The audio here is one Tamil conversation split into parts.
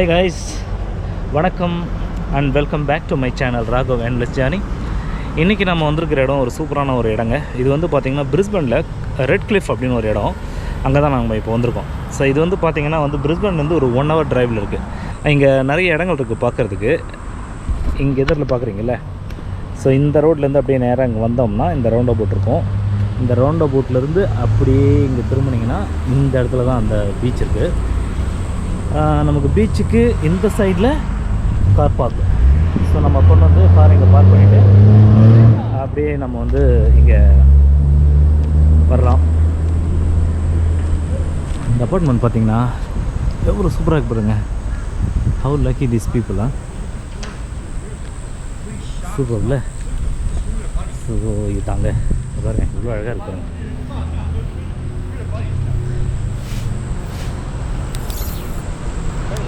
ஹை கைஸ் வணக்கம் and welcome back to my channel Raghav and Johnny இன்றைக்கி நம்ம வந்திருக்கிற இடம் ஒரு சூப்பரான ஒரு இடங்க. இது வந்து பார்த்திங்கன்னா பிரிஸ்பனில் ரெட் கிளிஃப் அப்படின்னு ஒரு இடம். அங்கே தான் நாங்கள் இப்போ வந்திருக்கோம். ஸோ இது வந்து பார்த்திங்கன்னா வந்து பிரிஸ்பன்லேருந்து ஒரு ஒன் ஹவர் டிரைவில் இருக்குது இங்கே நிறைய இடங்கள் இருக்குது பார்க்குறதுக்கு இங்கே எதிரில் பார்க்குறீங்கள ஸோ இந்த ரோட்லேருந்து அப்படியே நேராக இங்கே வந்தோம்னா இந்த ரவுண்ட் அபவுட் இருக்கும். இந்த ரவுண்ட் அபவுட்லேருந்து அப்படியே இங்கே திரும்பினீங்கன்னா இந்த இடத்துல தான் அந்த பீச் இருக்குது நமக்கு பீச்சுக்கு இந்த சைடில் கார் பார்க் ஸோ நம்ம கொண்டு வந்து கார் இங்கே பார்க் பண்ணிவிட்டு அப்படியே நம்ம வந்து இங்கே வரலாம். இந்த அப்பார்ட்மெண்ட் பார்த்தீங்கன்னா எவ்வளோ சூப்பராக இருக்கு பாருங்க. ஹவு லக்கி திஸ் பீப்புளா சூப்பர்ல ஸோ இது தாங்க. பாருங்க இவ்வளோ அழகாக இருக்கு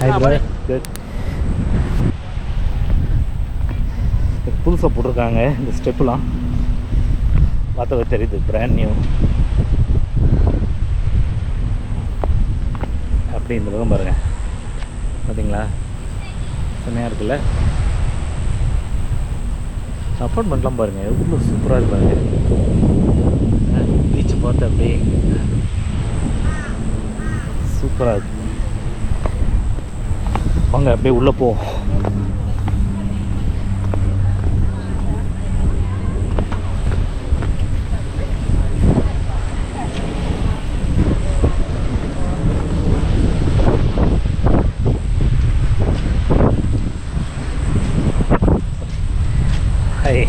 ப்ரோ குட் புதுசாக போட்டிருக்காங்க இந்த ஸ்டெப்புலாம். பார்த்தாவே தெரியுது பிராண்ட் நியூ அப்படி இந்த பக்கம் பாருங்கள் பார்த்தீங்களா? செம்மையாக இருக்குல்ல? அப்பார்ட்மெண்ட்லாம் பாருங்கள் எவ்வளோ சூப்பராக இருக்கு பாருங்க. பீச்சை பார்த்து அப்படியே. சூப்பராக இருக்கு. வாங்க அப்படியே உள்ளே போ. ஹாய்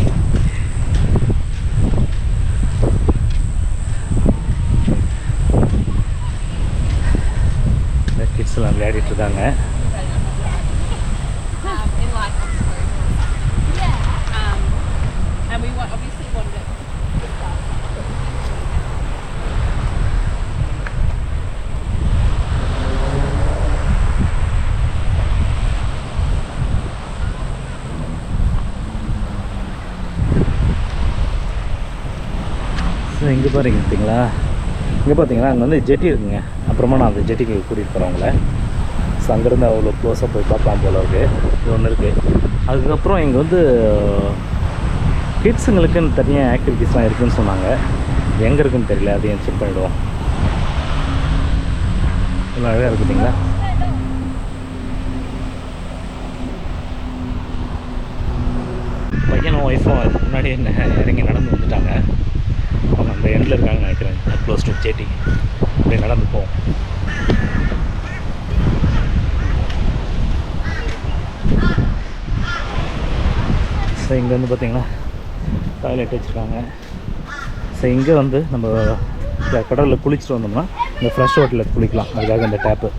கிட்ஸ் எல்லாம் விளையாடிட்டு இருக்காங்க. And we want obviously want it. to so இங்கே பாருங்க பார்த்தீங்களா? இங்கே பார்த்தீங்களா? அங்கே வந்து ஜெட்டி இருக்குங்க. அப்புறமா நான் அந்த ஜெட்டிக்கு கூட்டிகிட்டு போகிறேன் உங்களை. ஸோ அங்கேருந்து அவ்வளோ க்ளோஸாக போய் பார்க்கலாம் போல இருக்குது இது ஒன்று இருக்குது அதுக்கப்புறம் இங்கே வந்து கிட்ஸுங்களுக்குன்னு தனியாக ஆக்டிவிட்டீஸ்லாம் இருக்குதுன்னு சொன்னாங்க. எங்கே இருக்குன்னு தெரியல அதையும் செக் பண்ணிவிடுவோம் இவ்வளோ அழகாக இருக்குதுங்களா பையனும் ஒய்ஃபும் முன்னாடி என்ன இறங்கி நடந்து வந்துட்டாங்க. அவங்க அந்த எண்டில் இருக்காங்க நினைக்கிறேன். க்ளோஸ் டு சேட்டி அப்படியே நடந்து போவோம். ஸோ இங்கே வந்து பார்த்தீங்கன்னா டாய்லெட் வச்சுருக்காங்க. ஸோ இங்கே வந்து நம்ம கடலில் குளிச்சுட்டு வந்தோம்னா இந்த ஃப்ரெஷ் வாட்டரில் குளிக்கலாம். அதுக்காக இந்த டேப்பு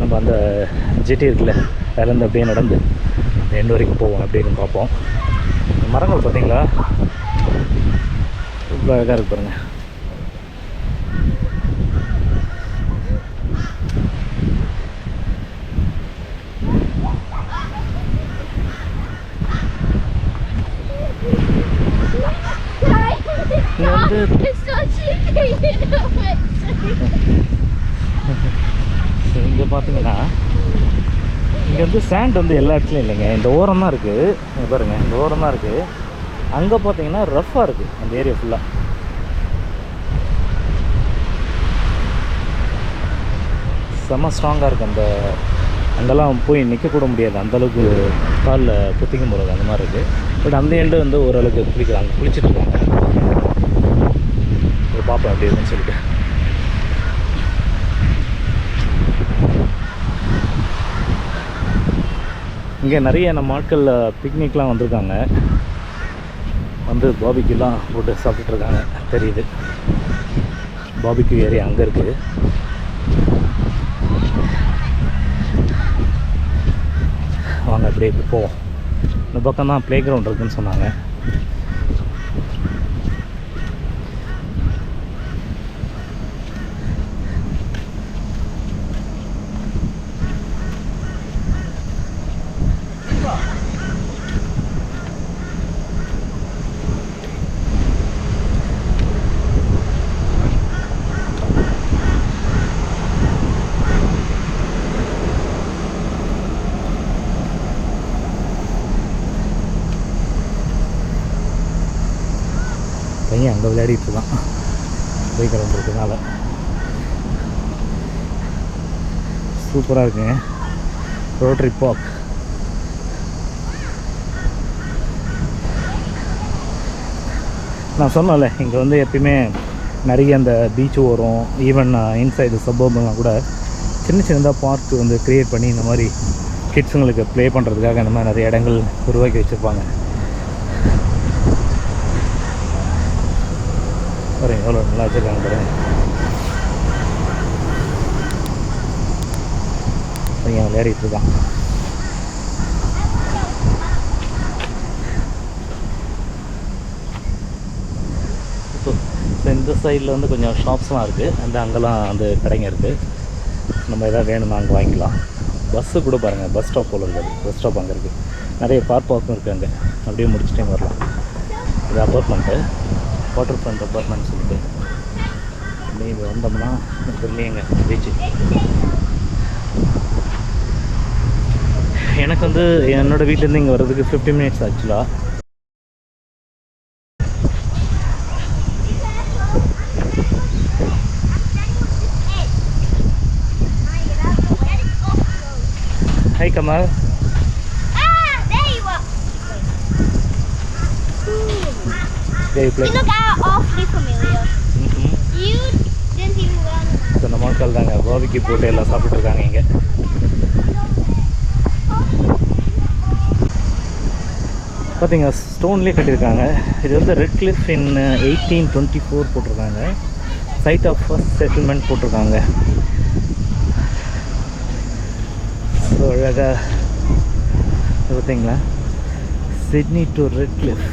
நம்ம அந்த ஜெட்டி இருக்குல்ல அதுலேருந்து அப்படியே நடந்து எண்டு வரைக்கும் போவோம் அப்படின்னு பார்ப்போம். மரங்கள் பார்த்தீங்களா இவ்வளோ அழகாக இருக்கு பாருங்க இங்கே வந்து It's not she peeing in a wetsuit. இங்கே பார்த்தீங்கன்னா இங்கே வந்து சேண்ட் வந்து எல்லா இடத்துலையும் இல்லைங்க. இந்த ஓரம் தான் இருக்குது பாருங்கள் பாருங்க இந்த ஓரம் தான் இருக்குது அங்கே பார்த்தீங்கன்னா ரஃப்பாக இருக்குது அந்த ஏரியா ஃபுல்லாக செம்ம ஸ்ட்ராங்காக இருக்குது அந்த அங்கெல்லாம் போய் நிற்கக்கூட முடியாது. அந்தளவுக்கு காலில் குத்திக்க போகிறது அந்த மாதிரி இருக்குது பட் அந்த எண்டு வந்து ஓரளவுக்கு குளிக்கிறாங்க குளிச்சுட்டு இருக்காங்க ஒரு பார்ப்போம் அப்படி இருக்குன்னு சொல்லிட்டு. இங்கே நிறைய நம்ம ஆட்கள் பிக்னிக்லாம் வந்திருக்காங்க. வந்து பாபிக்குலாம் போட்டு சாப்பிட்டுட்டு தெரியுது. பாபிக்கு ஏரியா அங்கே இருக்குது வாங்க அப்படியே போவோம். இந்த பக்கம் தான் ப்ளே கிரவுண்ட் இருக்குதுன்னு சொன்னாங்க. அங்கே விளையாடிட்டு இருக்கான். இருக்கிறதுனால சூப்பராக இருக்குங்க ரோட்ரி பார்க் நான் சொன்னேன்ல இங்கே வந்து எப்பயுமே நிறைய அந்த பீச் வரும் ஈவன் இன்சைடு சப்பர்பெல்லாம் கூட சின்ன சின்னதாக பார்க் வந்து க்ரியேட் பண்ணி இந்த மாதிரி கிட்ஸுங்களுக்கு ப்ளே பண்ணுறதுக்காக இந்த மாதிரி நிறைய இடங்கள் உருவாக்கி வச்சுருப்பாங்க. பாருங்க எவ்வளோ நல்லா வச்சுருக்காங்க பாருங்க. பையன் விளையாடிட்டு இருக்கான். இப்போ ஸோ இந்த சைடில் வந்து கொஞ்சம் ஷாப்ஸ்லாம் இருக்குது அந்த அங்கெல்லாம் அந்த கடைங்க இருக்குது நம்ம எதாவது வேணும்னா அங்கே வாங்கிக்கலாம். பஸ்ஸு கூட பாருங்கள் பஸ் ஸ்டாப் போல் இருக்காது பஸ் ஸ்டாப் அங்கே இருக்குது நிறைய கார் பார்க்கும் இருக்குது அங்கே. அப்படியே முடிச்சுட்டே வரலாம். இது அப்பார்ட்மெண்ட்டு வாட்டர் ஃப்ரண்ட் அப்பார்ட்மெண்ட் சொல்லிட்டு. அப்படியே இங்கே வந்தோம்னா இல்லையங்க பீச்சு. எனக்கு வந்து என்னோடய வீட்டிலேருந்து இங்கே வர்றதுக்கு ஃபிஃப்டி மினிட்ஸ் ஆக்சுவலாக hi Kamal Ah, there you are. Day play You look uh, awfully familiar. You didn't even learn. So நம்ம மக்கள் தாங்க. பாபிக்கு போட்டு எல்லாம் சாப்பிட்ருக்காங்க இங்கே. பார்த்தீங்க ஸ்டோன்லேயே கட்டியிருக்காங்க. இது வந்து Redcliffe in eighteen twenty four போட்டிருக்காங்க. சைட் ஆஃப் ஃபர்ஸ்ட் செட்டில்மெண்ட் போட்டிருக்காங்க. ஸோ அழகாக பார்த்தீங்களா Sydney to Redcliffe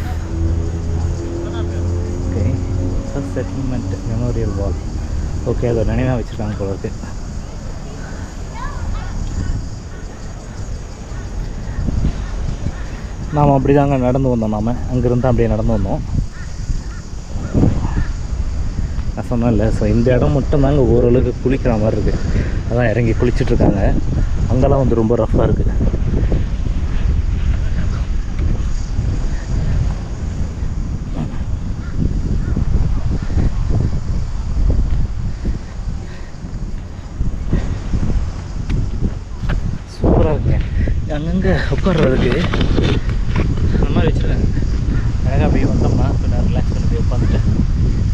first settlement memorial wall okay அதை நினைவாக வச்சுருக்காங்க போல இருக்கு. நாம் அப்படி தாங்க நடந்து வந்தோம் நாம். அங்கேருந்து அப்படியே நடந்து வந்தோம். நான் சொன்னேன்ல ஸோ இந்த இடம் மட்டும் தாங்க ஓரளவுக்கு குளிக்கிற மாதிரி இருக்குது அதான் இறங்கி குளிச்சுட்ருக்காங்க அங்கெல்லாம் வந்து ரொம்ப ரஃப்பாக இருக்குது சூப்பராக இருக்குங்க அங்கங்கே உட்காடுறதுக்கு அந்த மாதிரி வச்சுருக்காங்க. அழகாக அப்படியே வந்தோம்னா கொஞ்சம் ரிலாக்ஸ் பண்ணி போய் உட்காந்துட்டு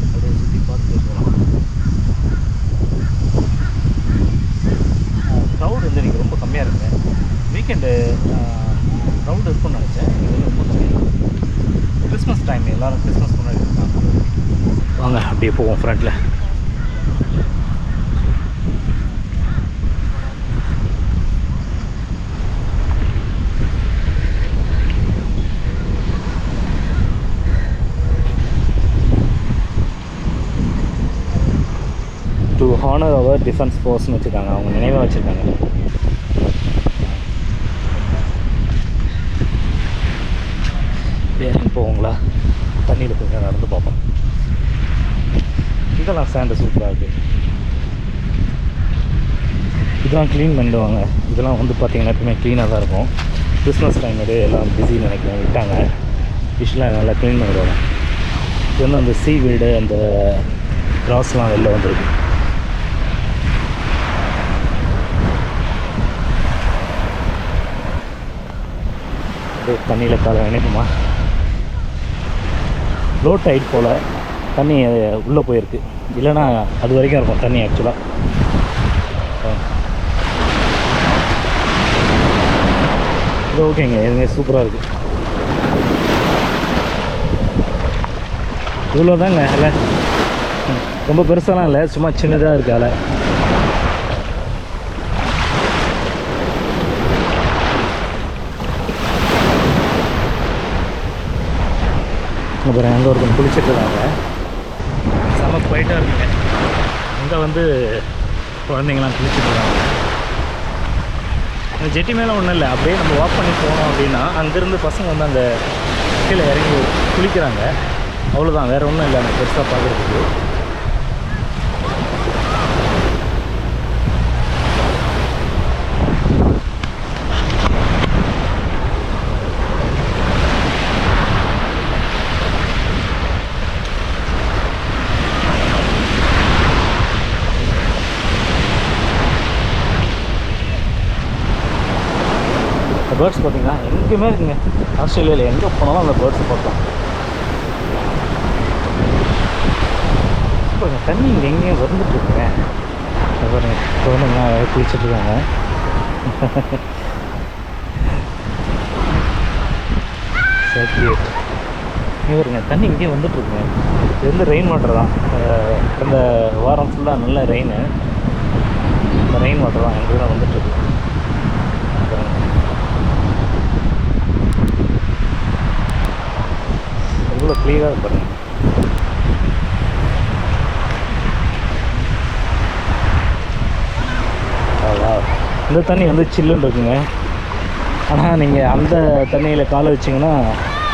அப்படியே சுற்றி பார்த்துட்டு போகலாம் க்ரௌட் வந்து இன்றைக்கி ரொம்ப கம்மியாக இருக்குங்க வீக்கெண்டு க்ரௌட் இருக்கும்னு நினச்சேன். இது ரொம்ப கம்மியாக கிறிஸ்மஸ் டைம் எல்லோரும் கிறிஸ்மஸ் முன்னாடி இருக்காங்க. வாங்க அப்படியே போவோம் ஃப்ரண்ட்டில் ஹானர் அவர் டிஃபென்ஸ் ஃபோர்ஸ்னு வச்சுருக்காங்க. அவங்க நினைவாக வச்சுருக்காங்க. வேறு போவோங்களா தண்ணியில் போய் நடந்து பார்ப்போம். இதெல்லாம் சேண்டு சூப்பராக இருக்குது இதெல்லாம் க்ளீன் பண்ணிடுவாங்க. இதெல்லாம் வந்து பார்த்திங்கன்னா எப்பவுமே க்ளீனாக தான் இருக்கும். கிறிஸ்மஸ் டைம் எல்லாம் பிஸின்னு நினைக்கிறேன் விட்டாங்க. ஃபிஷ்லாம் நல்லா க்ளீன் பண்ணிடுவாங்க. இது வந்து அந்த சீ வீடு அந்த கிராஸ்லாம் வெளில வந்துருக்கு. அப்படியே தண்ணியில் கால நினைக்குமா லோ டைட் போல் தண்ணி உள்ளே போயிருக்கு. இல்லைன்னா அது வரைக்கும் இருக்கும் தண்ணி ஆக்சுவலாக இது ஓகேங்க எதுவுமே சூப்பராக இருக்குது இவ்வளோ தாங்க அலை. ரொம்ப பெருசாலாம் இல்லை சும்மா சின்னதாக இருக்குது அலை. அப்புறம் அங்கே ஒருத்தன் குளிச்சுட்டு இருக்காங்க. செம போயிட்டா இருக்குங்க. அங்கே வந்து குழந்தைங்களாம் குளிச்சுட்டு இருக்காங்க. அந்த ஜெட்டி மேலே ஒன்றும் இல்லை. அப்படியே நம்ம வாக் பண்ணி போனோம் அப்படின்னா அங்கேருந்து பசங்க வந்து அந்த கீழே இறங்கி குளிக்கிறாங்க. அவ்வளோதான் வேறு ஒன்றும் இல்லை. அந்த பெருசாக பார்க்குறதுக்கு. பேர்ட்ஸ் பார்த்தீங்கன்னா எங்கேயுமே இருக்குங்க. ஆஸ்திரேலியாவில் எங்கே போனாலும் அந்த பேர்ட்ஸ் பார்க்கலாம். இப்போ தண்ணி இங்கே எங்கேயும் வந்துட்டு இருக்குங்க. இங்க பாருங்க குழந்தைங்களாம் குளிச்சுட்டு இருக்காங்க. சரி. இங்கே தண்ணி இங்கேயே வந்துட்டுருக்குங்க இது வந்து ரெயின் வாட்டர் தான். கடந்த இந்த வாரம் ஃபுல்லாக நல்ல ரெயின் இந்த ரெயின் வாட்டர் தான் எங்களுக்கு தான் வந்துட்டுருக்கு இருக்கு பாருங்க. எவ்வளோ கிளியராக பாருங்க. இந்த தண்ணி வந்து சில்லுன்னு இருக்குங்க. ஆனால் நீங்கள் அந்த தண்ணியில் காலை வச்சிங்கன்னா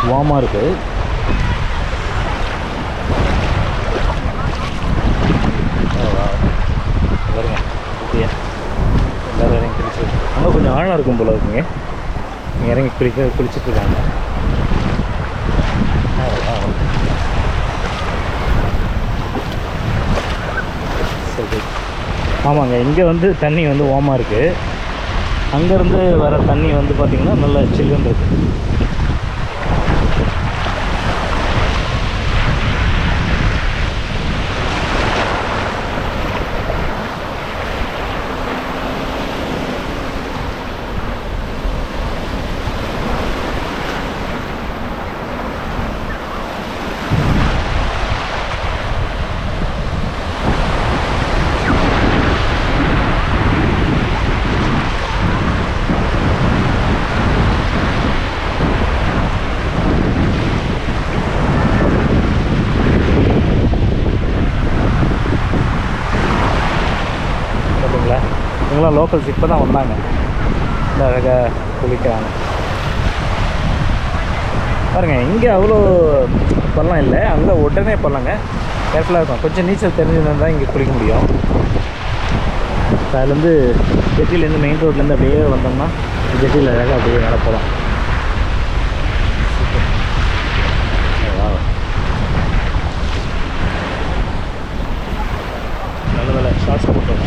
வாமாக இருக்குது எல்லாரும் இறங்கி குளிச்சு அங்கே கொஞ்சம் ஆழம் இருக்கும் போல இருக்குங்க. இறங்கி குளிக்க குளிச்சுட்டு இருக்காங்க அவ்வளோ. சரி ஆமாங்க இங்கே வந்து தண்ணி வந்து ஓமாக இருக்குது அங்கேருந்து வர தண்ணி வந்து பார்த்திங்கன்னா நல்ல சில்லுன்னு இருக்குது பார்த்தீங்களா இவங்களாம் லோக்கல்ஸ் இப்போ தான் வந்தாங்க. இந்த அழகாக குளிக்கிறாங்க. பாருங்கள் இங்கே அவ்வளோ பள்ளம் இல்லை. அங்கே உடனே பள்ளங்க. கேர்ஃபுல்லாக இருக்கும் கொஞ்சம் நீச்சல் தெரிஞ்சிருந்தா இங்கே குளிக்க முடியும். அதுலேருந்து ஜெட்டிலேருந்து மெயின் ரோட்லேருந்து அப்படியே வந்தோம்னா ஜெட்டியில் அழகாக அப்படியே மேலே நல்ல வேலை. ஷார்ட்ஸ் போட்டோம்.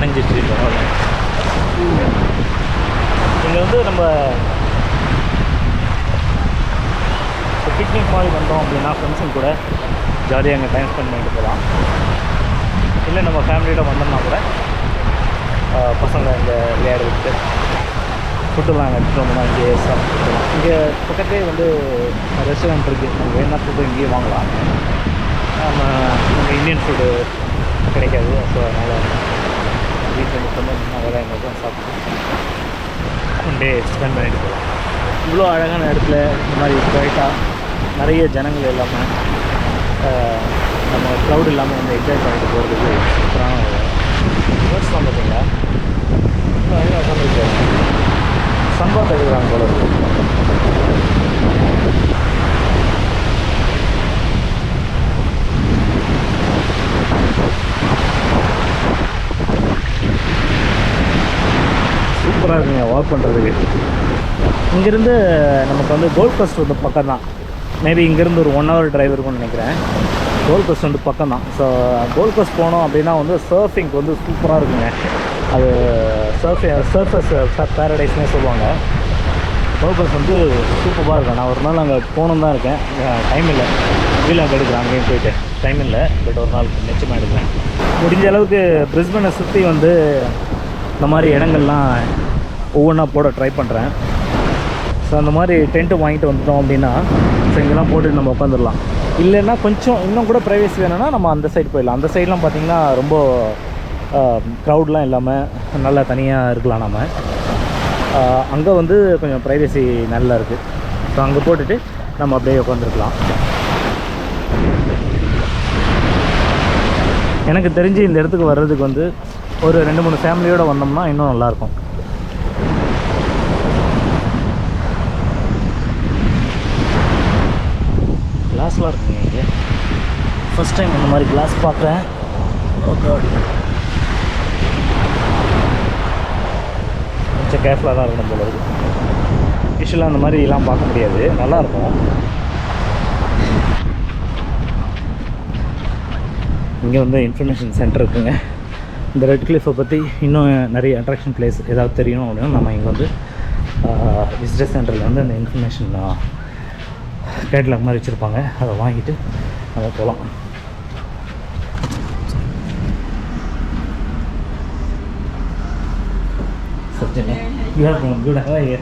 நனைஞ்சிட்டு நனைஞ்சிச்சு இங்கே வந்து நம்ம பிக்னிக் மாதிரி வந்தோம் அப்படின்னா ஃப்ரெண்ட்ஸுங்க கூட ஜாலியாக அங்கே டைம் ஸ்பெண்ட் பண்ணிட்டு போகலாம். இல்லை நம்ம ஃபேமிலியோட வந்தோம்னா கூட பசங்க இங்கே விளையாட விட்டு ஃபுட்டுலாம் அங்கே எடுத்துகிட்டு வந்தோம்னா இங்கே சாப்பிட்டுக்கலாம். இங்கே பக்கத்துலேயே வந்து ரெஸ்டாரண்ட் இருக்குது நம்ம வேணா ஃபுட்டு இங்கேயே வாங்கலாம். நம்ம நம்ம இந்தியன் ஃபுட்டு கிடைக்காது. ஸோ அதனால் வீட்டில் மட்டும் தான் வேலை எங்களுக்கு சாப்பிட்டு ஒன் டே ஸ்பெண்ட் பண்ணிட்டு போகலாம் இவ்வளோ அழகான இடத்துல இந்த மாதிரி குவைட்டாக நிறைய ஜனங்கள் இல்லாமல் நம்ம க்ரௌட் இல்லாமல் வந்து என்ஜாய் பண்ணிட்டு போகிறதுக்கு சூப்பரான வேர்ட்ஸ்லாம் பார்த்தீங்களா? அழகாக உட்காந்துருக்காங்க சன்பாத் எடுக்கிறாங்க போல இருக்கு. சூப்பராக இருக்குங்க வாக் பண்ணுறதுக்கு இங்கேருந்து நமக்கு வந்து கோல்ட் கோஸ்ட் வந்து பக்கம் தான் மேபி இங்கேருந்து ஒரு ஒன் ஹவர் டிரைவ் இருக்கும்னு நினைக்கிறேன். கோல்ட் கோஸ்ட் வந்து பக்கம் தான் ஸோ கோல்ட் கோஸ்ட் போனோம் அப்படின்னா வந்து சர்ஃபிங்க்கு வந்து சூப்பராக இருக்குங்க. அது சர்ஃப் சர்ஃபஸ் பேரடைஸ்னே சொல்லுவாங்க. கோல்ட் கோஸ்ட் வந்து சூப்பராக இருக்கும். நான் ஒரு நாள் அங்கே போகணும் தான் இருக்கேன். டைம் இல்லை. வீலாக எடுக்கிறேன். அங்கேயும் போயிட்டு டைம் இல்லை. பட் ஒரு நாள் நிச்சயமாக எடுக்கிறேன். முடிஞ்ச அளவுக்கு பிரிஸ்பனை சுற்றி வந்து இந்த மாதிரி இடங்கள்லாம் ஒவ்வொன்றா போட ட்ரை பண்ணுறேன் ஸோ அந்த மாதிரி டென்ட்டு வாங்கிட்டு வந்துட்டோம் அப்படின்னா ஸோ இங்கெல்லாம் போட்டு நம்ம உட்காந்துடலாம் இல்லைன்னா கொஞ்சம் இன்னும் கூட ப்ரைவேசி வேணும்னா நம்ம அந்த சைடு போயிடலாம். அந்த சைட்லாம் பார்த்திங்கன்னா ரொம்ப க்ரௌட்லாம் இல்லாமல் நல்லா தனியாக இருக்கலாம் நம்ம அங்கே வந்து கொஞ்சம் ப்ரைவேசி நல்லா இருக்குது ஸோ அங்கே போட்டுட்டு நம்ம அப்படியே உட்காந்துருக்கலாம். எனக்கு தெரிஞ்சு இந்த இடத்துக்கு வர்றதுக்கு வந்து ஒரு ரெண்டு மூணு ஃபேமிலியோடு வந்தோம்னா இன்னும் நல்லாயிருக்கும் கிளாஸ்லாம் இருக்குங்க இங்கே. ஃபஸ்ட் டைம் இந்த மாதிரி கிளாஸ் பார்க்குறேன். Oh கொஞ்சம் கேர்ஃபுல்லாக தான் இருக்கணும் போல இருக்கு. யூஸ்வலாக அந்த மாதிரிலாம் பார்க்க முடியாது. நல்லாயிருக்கும் இங்கே வந்து இன்ஃபர்மேஷன் சென்டர் இருக்குங்க. இந்த ரெட் கிளிஃபை பற்றி இன்னும் நிறைய அட்ராக்ஷன் பிளேஸ் ஏதாவது தெரியணும் அப்படின்னா நம்ம இங்கே வந்து விசிட்டர் சென்டரில் வந்து அந்த இன்ஃபர்மேஷன் கேட்லாக் மாதிரி வச்சுருப்பாங்க அதை வாங்கிட்டு அதை போகலாம் Sajjana, you have one good how are you?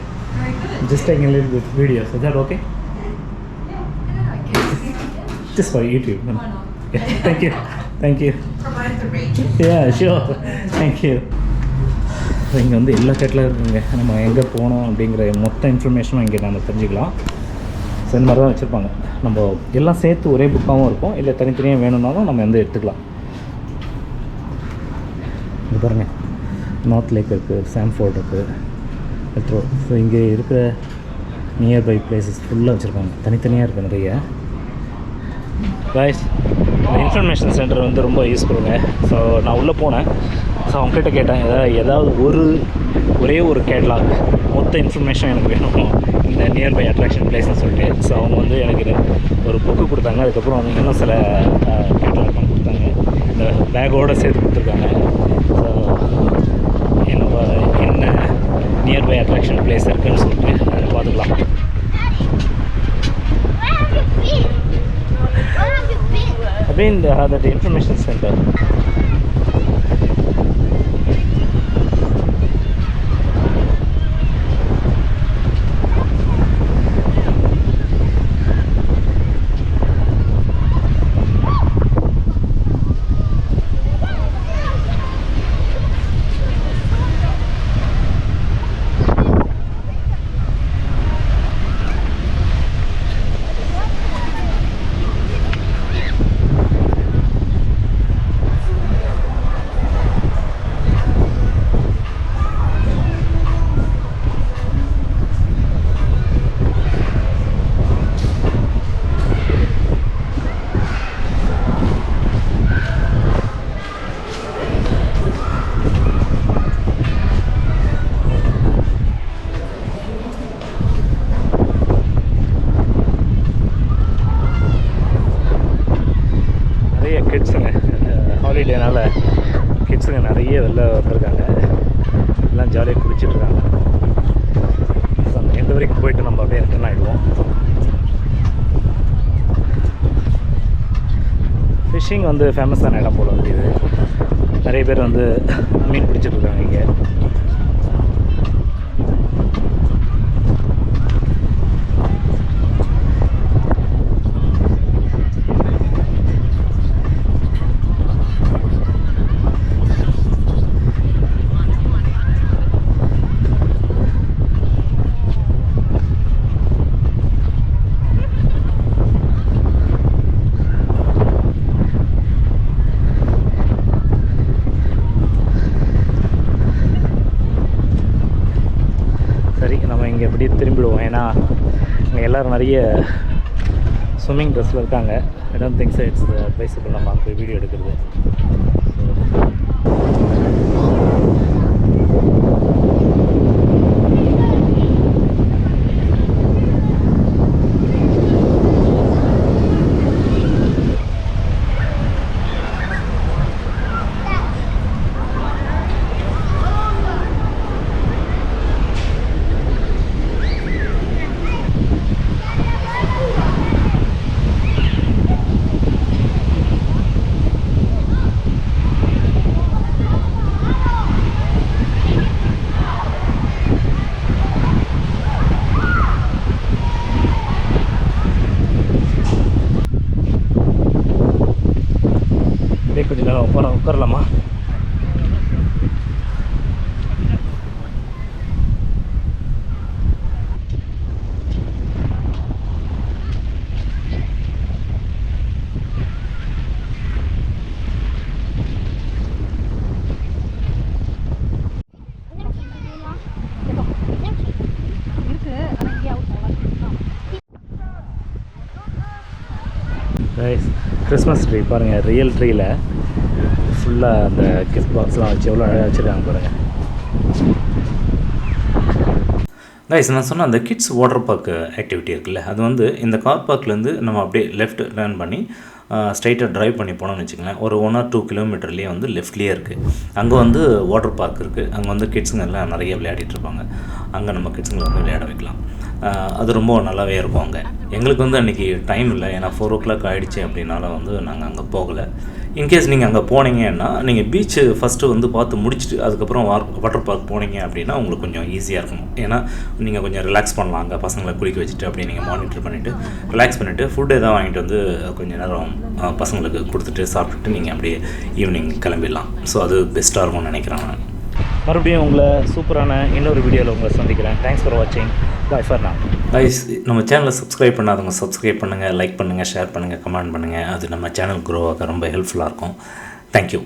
Just taking a little bit videos. Is that okay? Just for YouTube. Why not? Yeah, thank you. Thank you. Provide the rate. Yeah, sure. Thank you. இங்கே வந்து எல்லா கேட்டில் இருக்குங்க நம்ம எங்கே போனோம் அப்படிங்கிற மொத்த இன்ஃபர்மேஷனும் இங்கே நம்ம தெரிஞ்சுக்கலாம் ஸோ இந்த மாதிரி தான் வச்சுருப்பாங்க. நம்ம எல்லாம் சேர்த்து ஒரே புக்காகவும் இருக்கும். இல்லை தனித்தனியாக வேணும்னாலும் நம்ம வந்து எடுத்துக்கலாம். இது பாருங்கள் நார்த் லேக் இருக்குது சாம்ஃபோர்ட் இருக்குது மெட்ரோ ஸோ இங்கே இருக்கிற நியர்பை பிளேசஸ் ஃபுல்லாக வச்சுருக்காங்க தனித்தனியாக இருக்குது நிறைய. காய்ஸ் இந்த இன்ஃபர்மேஷன் சென்டர் வந்து ரொம்ப யூஸ்ஃபுல்லுங்க ஸோ நான் உள்ளே போனேன். ஸோ அவங்ககிட்ட கேட்டேன் ஏதாவது ஏதாவது ஒரு ஒரே ஒரு கேட்லாக். மொத்த இன்ஃபர்மேஷன் எனக்கு வேணும். இந்த நியர்பை அட்ராக்ஷன் பிளேஸ்னு சொல்லிட்டு. ஸோ அவங்க வந்து எனக்கு ஒரு புக்கு கொடுத்தாங்க. அதுக்கப்புறம் அவங்க இன்னும் சில கேட்லாக்லாம் கொடுத்தாங்க. இந்த பேக்கோடு சேர்த்து கொடுத்துருக்காங்க. ஸோ என்னோட என்ன நியர்பை அட்ராக்ஷன் பிளேஸ் இருக்குன்னு சொல்லிட்டு அதை பார்த்துக்கலாம்? I've been uh, at the information center. நிறைய கிட்ஸுங்க ஹாலிடேனால கிட்ஸுங்க நிறைய வெளில வந்திருக்காங்க. எல்லாம் ஜாலியாக குளிச்சிட்ருக்காங்க எந்த வரைக்கும் போயிட்டு நம்ம அப்படியே ரிட்டர்ன் ஆகிடுவோம் ஃபிஷ்ஷிங் வந்து ஃபேமஸான இடம் போல் வந்து இது. நிறைய பேர் வந்து மீன் பிடிச்சிட்ருக்காங்க இங்கே சரி நம்ம இங்கே எப்படியே திரும்பிடுவோம் ஏன்னா எல்லோரும் நிறைய ஸ்விம்மிங் ட்ரெஸ்ஸில் இருக்காங்க. I don't think it's advisable நம்ம அங்கே போய் வீடியோ எடுக்கிறது. வரலாமா கிறிஸ்மஸ் ட்ரீ பாருங்கள் ரியல் ட்ரீயில் ஃபுல்லாக அந்த கிஃப்ட் பாக்ஸ்லாம் வச்சு எவ்வளோ அழகாக வச்சுருக்காங்க பாருங்கள் கைஸ் நான் சொன்ன அந்த கிட்ஸ் வாட்டர் பார்க் ஆக்டிவிட்டி இருக்குல்ல அது வந்து இந்த கார் பார்க்லேருந்து நம்ம அப்படியே லெஃப்ட் டேர்ன் பண்ணி ஸ்ட்ரைட்டாக ட்ரைவ் பண்ணி போனோம்னு வச்சுக்கோங்களேன். ஒரு ஒன் ஆர் டூ கிலோமீட்டர்லேயே வந்து லெஃப்ட்லேயே இருக்குது அங்கே வந்து வாட்டர் பார்க் இருக்குது அங்கே வந்து கிட்ஸுங்க எல்லாம் நிறைய விளையாடிட்டு இருப்பாங்க. அங்கே நம்ம கிட்ஸுங்களை வந்து விளையாட வைக்கலாம். அது ரொம்ப நல்லாவே இருக்கும் அங்கே. எங்களுக்கு வந்து அன்றைக்கி டைம் இல்லை. ஏன்னா ஃபோர் ஓ கிளாக் ஆகிடுச்சு அப்படின்னால வந்து நாங்கள் அங்கே போகலை. இன்கேஸ் நீங்கள் அங்கே போனீங்கன்னா நீங்கள் பீச்சு ஃபஸ்ட்டு வந்து பார்த்து முடிச்சுட்டு அதுக்கப்புறம் வார் வாட்டர் பார்க் போனீங்க அப்படின்னா உங்களுக்கு கொஞ்சம் ஈஸியாக இருக்கும். ஏன்னா நீங்கள் கொஞ்சம் ரிலாக்ஸ் பண்ணலாம் அங்கே பசங்களை குளிக்க வச்சுட்டு அப்படியே நீங்கள் மானிட்டர் பண்ணிவிட்டு ரிலாக்ஸ் பண்ணிவிட்டு ஃபுட் எதாவது வாங்கிட்டு வந்து கொஞ்சம் நேரம் பசங்களுக்கு கொடுத்துட்டு சாப்பிட்டுட்டு நீங்கள் அப்படியே ஈவினிங் கிளம்பிடலாம். ஸோ அது பெஸ்ட்டாக இருக்கும்னு நினைக்கிறேன் நான். மறுபடியும் உங்களை சூப்பரான இன்னொரு வீடியோவில் உங்களை சந்திக்கிறேன். தேங்க்ஸ் ஃபார் வாட்சிங் பாய் ஃபார் நான் கைஸ் நம்ம சேனலை சப்ஸ்கிரைப் பண்ணாதவங்க சப்ஸ்கிரைப் பண்ணுங்கள் லைக் பண்ணுங்கள் ஷேர் பண்ணுங்கள் கமெண்ட் பண்ணுங்கள் அது நம்ம சேனல் க்ரோ ஆக ரொம்ப ஹெல்ப்ஃபுல்லாக இருக்கும். தேங்க்யூ